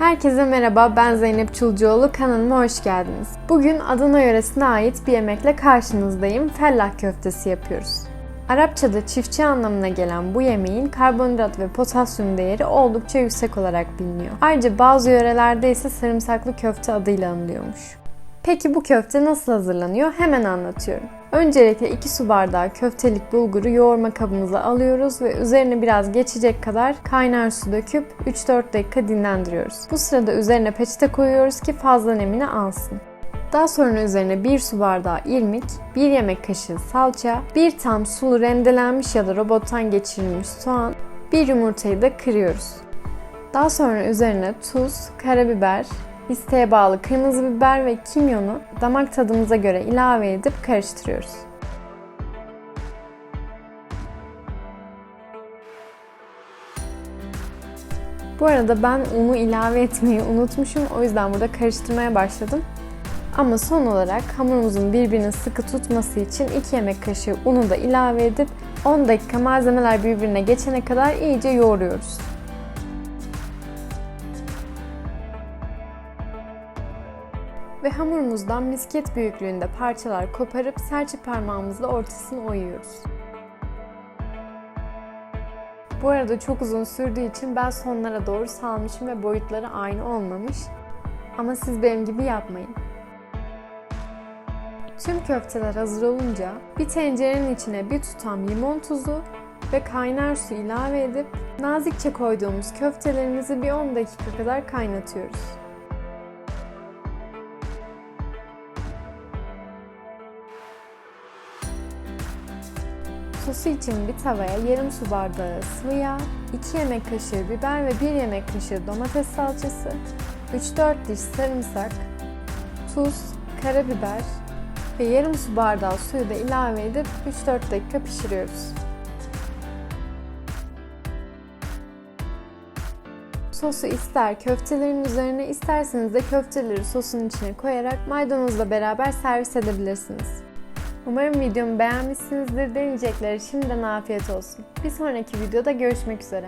Herkese merhaba, ben Zeynep Çulcuoğlu. Kanalıma hoş geldiniz. Bugün Adana yöresine ait bir yemekle karşınızdayım. Fellah köftesi yapıyoruz. Arapçada çiftçi anlamına gelen bu yemeğin karbonhidrat ve potasyum değeri oldukça yüksek olarak biliniyor. Ayrıca bazı yörelerde ise sarımsaklı köfte adıyla anılıyormuş. Peki bu köfte nasıl hazırlanıyor? Hemen anlatıyorum. Öncelikle 2 su bardağı köftelik bulguru yoğurma kabımıza alıyoruz ve üzerine biraz geçecek kadar kaynar su döküp 3-4 dakika dinlendiriyoruz. Bu sırada üzerine peçete koyuyoruz ki fazla nemini alsın. Daha sonra üzerine 1 su bardağı irmik, 1 yemek kaşığı salça, 1 tam sulu rendelenmiş ya da robottan geçirilmiş soğan, 1 yumurtayı da kırıyoruz. Daha sonra üzerine tuz, karabiber, isteğe bağlı kırmızı biber ve kimyonu damak tadımıza göre ilave edip karıştırıyoruz. Bu arada ben unu ilave etmeyi unutmuşum. O yüzden burada karıştırmaya başladım. Ama son olarak hamurumuzun birbirini sıkı tutması için 2 yemek kaşığı unu da ilave edip 10 dakika malzemeler birbirine geçene kadar iyice yoğuruyoruz. Ve hamurumuzdan misket büyüklüğünde parçalar koparıp serçe parmağımızla ortasını oyuyoruz. Bu arada çok uzun sürdüğü için ben sonlara doğru salmışım ve boyutları aynı olmamış. Ama siz benim gibi yapmayın. Tüm köfteler hazır olunca bir tencerenin içine bir tutam limon tuzu ve kaynar su ilave edip nazikçe koyduğumuz köftelerimizi bir 10 dakika kadar kaynatıyoruz. Sosu için bir tavaya yarım su bardağı sıvı yağ, 2 yemek kaşığı biber ve 1 yemek kaşığı domates salçası, 3-4 diş sarımsak, tuz, karabiber ve yarım su bardağı suyu da ilave edip 3-4 dakika pişiriyoruz. Sosu ister köftelerin üzerine isterseniz de köfteleri sosun içine koyarak maydanozla beraber servis edebilirsiniz. Umarım videomu beğenmişsinizdir. Deneyecekleri şimdiden afiyet olsun. Bir sonraki videoda görüşmek üzere.